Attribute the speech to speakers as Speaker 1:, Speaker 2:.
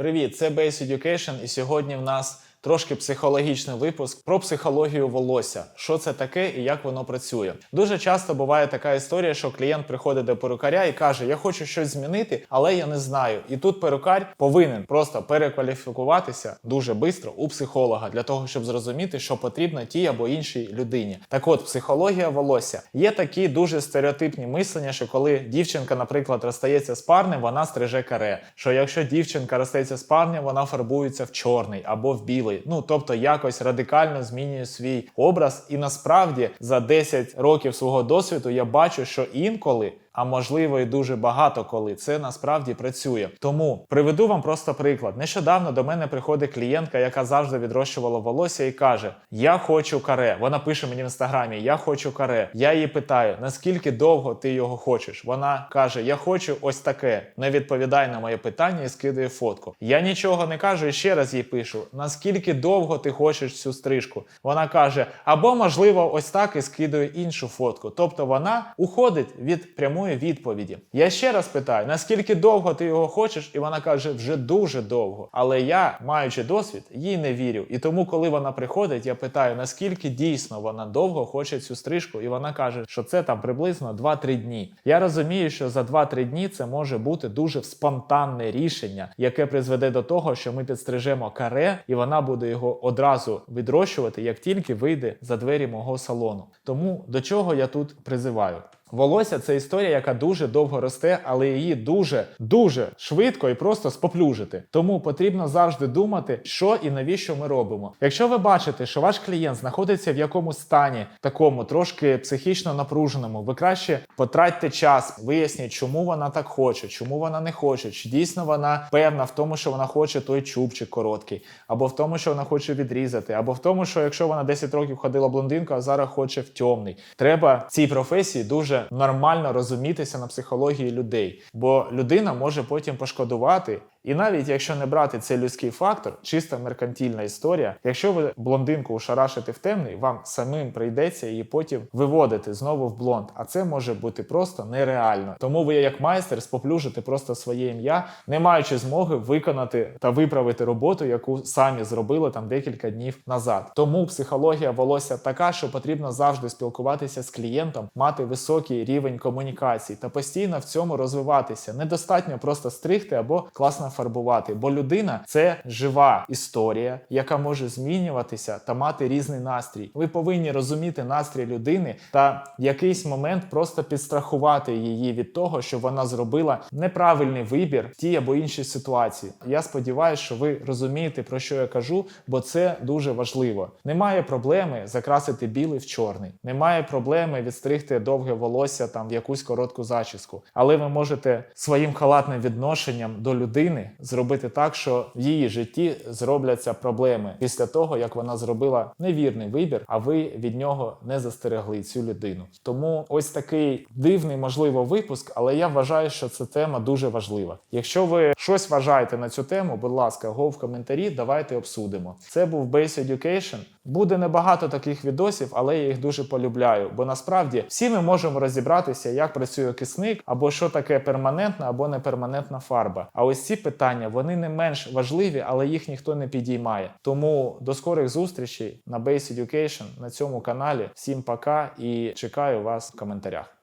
Speaker 1: Привіт, це Base Education, і сьогодні в нас трошки психологічний випуск про психологію волосся. Що це таке і як воно працює. Дуже часто буває така історія, що клієнт приходить до перукаря і каже: Я хочу щось змінити, але я не знаю. І тут перукар повинен просто перекваліфікуватися дуже швидко у психолога для того, щоб зрозуміти, що потрібно тій або іншій людині. Так от, психологія волосся є такі дуже стереотипні мислення, що коли дівчинка, наприклад, розстається з парнем, вона стриже каре. Що якщо дівчинка розстається з парнем, вона фарбується в чорний або в білий. Ну тобто якось радикально змінює свій образ. І насправді за 10 років свого досвіду я бачу, що інколи. А можливо, і дуже багато коли це насправді працює. Тому приведу вам просто приклад. Нещодавно до мене приходить клієнтка, яка завжди відрощувала волосся, і каже: Я хочу каре. Вона пише мені в інстаграмі: Я хочу каре. Я її питаю, наскільки довго ти його хочеш? Вона каже: Я хочу ось таке. Не відповідає на моє питання і скидає фотку. Я нічого не кажу і ще раз їй пишу: наскільки довго ти хочеш цю стрижку? Вона каже: або можливо, ось так і скидує іншу фотку. Тобто вона уходить від прямої відповіді. Я ще раз питаю, наскільки довго ти його хочеш, і вона каже, вже дуже довго. Але я, маючи досвід, їй не вірю. І тому, коли вона приходить, я питаю, наскільки дійсно вона довго хоче цю стрижку, і вона каже, що це там приблизно 2-3 дні. Я розумію, що за 2-3 дні це може бути дуже спонтанне рішення, яке призведе до того, що ми підстрижемо каре, і вона буде його одразу відрощувати, як тільки вийде за двері мого салону. Тому до чого я тут призиваю? Волосся це історія, яка дуже довго росте, але її дуже дуже швидко і просто споплюжити. Тому потрібно завжди думати, що і навіщо ми робимо. Якщо ви бачите, що ваш клієнт знаходиться в якомусь стані, такому трошки психічно напруженому, ви краще потратьте час, виясніть, чому вона так хоче, чому вона не хоче, чи дійсно вона певна в тому, що вона хоче той чубчик короткий, або в тому, що вона хоче відрізати, або в тому, що якщо вона 10 років ходила блондинкою, а зараз хоче в темний. Треба цій професії дуже нормально розумітися на психології людей, бо людина може потім пошкодувати. І навіть якщо не брати цей людський фактор, чисто меркантильна історія, якщо ви блондинку ушарашите в темний, вам самим прийдеться її потім виводити знову в блонд. А це може бути просто нереально. Тому ви, як майстер, споплюжите просто своє ім'я, не маючи змоги виконати та виправити роботу, яку самі зробили там декілька днів назад. Тому психологія волосся така, що потрібно завжди спілкуватися з клієнтом, мати високий рівень комунікації та постійно в цьому розвиватися. Недостатньо просто стригти або класно фарбувати, бо людина це жива історія, яка може змінюватися та мати різний настрій. Ви повинні розуміти настрій людини та в якийсь момент просто підстрахувати її від того, що вона зробила неправильний вибір в тій або іншій ситуації. Я сподіваюся, що ви розумієте про що я кажу, бо це дуже важливо. Немає проблеми закрасити білий в чорний, немає проблеми відстригти довге волосся там в якусь коротку зачіску, але ви можете своїм халатним відношенням до людини зробити так, що в її житті зробляться проблеми після того, як вона зробила невірний вибір, а ви від нього не застерегли цю людину. Тому ось такий дивний, можливо, випуск, але я вважаю, що ця тема дуже важлива. Якщо ви щось вважаєте на цю тему, будь ласка, го в коментарі, давайте обсудимо. Це був Base Education. Буде небагато таких відосів, але я їх дуже полюбляю. Бо насправді всі ми можемо розібратися, як працює кисник, або що таке перманентна або неперманентна фарба. А ось ці питання вони не менш важливі, але їх ніхто не підіймає. Тому до скорих зустрічей на Base Education на цьому каналі. Всім пока і чекаю вас в коментарях.